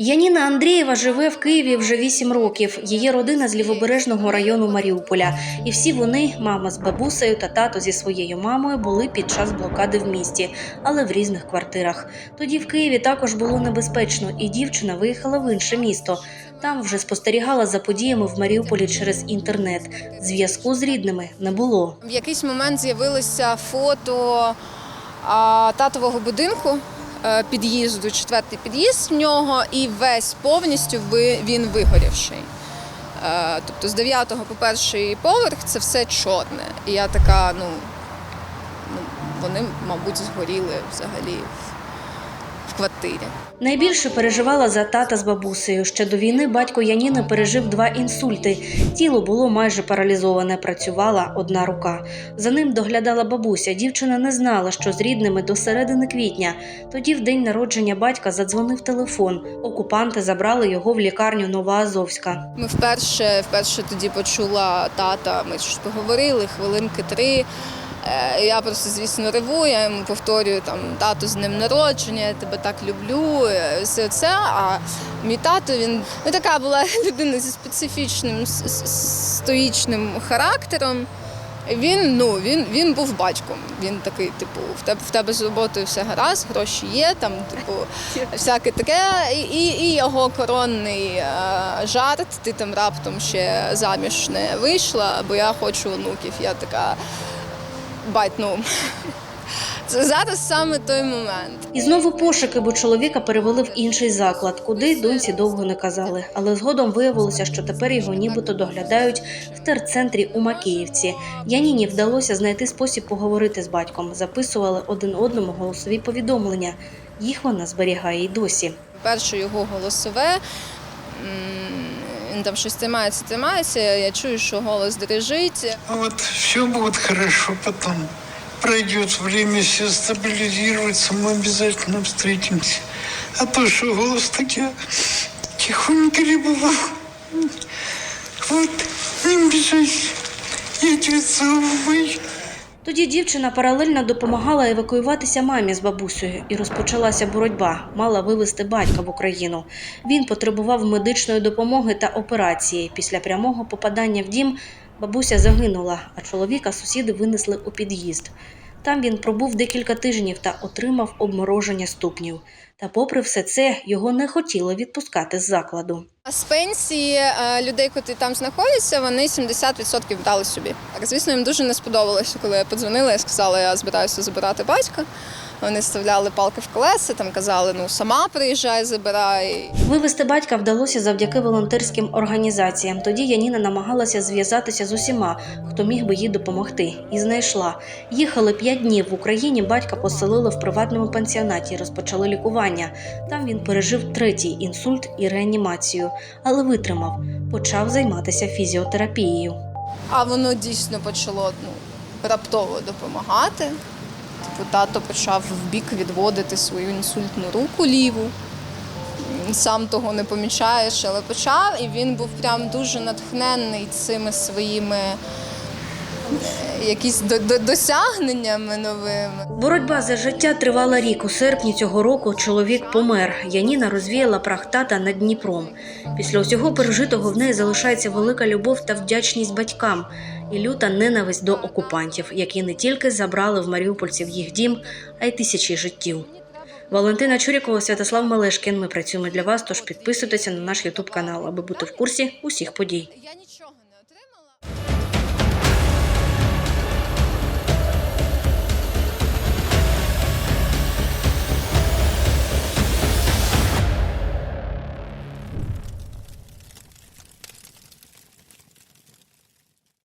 Яніна Андрієва живе в Києві вже 8 років. Її родина з лівобережного району Маріуполя. І всі вони, мама з бабусею та тато зі своєю мамою, були під час блокади в місті, але в різних квартирах. Тоді в Києві також було небезпечно, і дівчина виїхала в інше місто. Там вже спостерігала за подіями в Маріуполі через інтернет. Зв'язку з рідними не було. В якийсь момент з'явилося фото а, татового будинку, під'їзду, четвертий під'їзд в нього, і весь повністю він вигорівший. Е, Тобто з 9 по перший поверх це все чорне. І я така, ну, ну вони, мабуть, згоріли взагалі квартирі. Найбільше переживала за тата з бабусею. Ще до війни батько Яніни пережив два інсульти. Тіло було майже паралізоване, працювала одна рука. За ним доглядала бабуся. Дівчина не знала, що з рідними до середини квітня. Тоді, в день народження батька, задзвонив телефон. Окупанти забрали його в лікарню Новоазовська. Ми вперше, вперше тоді почула тата. Ми щось поговорили хвилинки три. Е, Я просто, звісно, реву, я йому повторюю там тато з ним народження, я тебе так люблю. е, Все це. А мій тато він ну, така була людина зі специфічним стоїчним характером. Він ну він, він був батьком. Він такий, типу, в тебе в тебе з роботою все гаразд, гроші є, там, типу, всяке таке. І, і, і його коронний е, жарт. Ти там раптом ще заміж не вийшла, бо я хочу онуків. Я така бать, ну це зараз саме той момент. І знову пошуки, бо чоловіка перевели в інший заклад, куди доньці довго не казали. Але згодом виявилося, що тепер його нібито доглядають в терцентрі у Макіївці. Яніні вдалося знайти спосіб поговорити з батьком. Записували один одному голосові повідомлення. Їх вона зберігає й досі. Перше його голосове. Там щось тримається, тримається. Я чую, що голос дрижить. Вот все будет хорошо потом. Пройдет время, все стабилизируется, мы обязательно встретимся. А то, что голос таки тихонько рябовал. Вот, не обижайся. Я тебя целую. Тоді дівчина паралельно допомагала евакуюватися мамі з бабусею, і розпочалася боротьба. Мала вивезти батька в Україну. Він потребував медичної допомоги та операції. Після прямого попадання в дім бабуся загинула, а чоловіка сусіди винесли у під'їзд. Там він пробув декілька тижнів та отримав обмороження ступнів. Та, попри все це, його не хотіли відпускати з закладу. З пенсії е, людей, котрі там знаходяться, вони 70% дали собі. Так, звісно, їм дуже не сподобалося, коли я подзвонила і сказала, я збираюся забирати батька. Вони вставляли палки в колеса, там казали, ну сама приїжджай, забирай. Вивести батька вдалося завдяки волонтерським організаціям. Тоді Яніна намагалася зв'язатися з усіма, хто міг би їй допомогти, і знайшла. Їхали п'ять днів в Україні. Батька поселили в приватному пансіонаті, розпочали лікування. Там він пережив третій інсульт і реанімацію, але витримав. Почав займатися фізіотерапією. А воно дійсно почало ну, раптово допомагати. Типу, тато почав в бік відводити свою інсультну руку ліву. Сам того не помічаєш, але почав, і він був прям дуже натхненний цими своїми якісь до- до- досягненнями новими. Боротьба за життя тривала рік. У серпні цього року чоловік помер. Яніна розвіяла прах тата над Дніпром. Після усього пережитого в неї залишається велика любов та вдячність батькам і люта ненависть до окупантів, які не тільки забрали в маріупольців їх дім, а й тисячі життів. Валентина Чурікова, Святослав Мелешкін. Ми працюємо для вас. Тож підписуйтеся на наш Ютуб канал, аби бути в курсі усіх подій. Я нічого не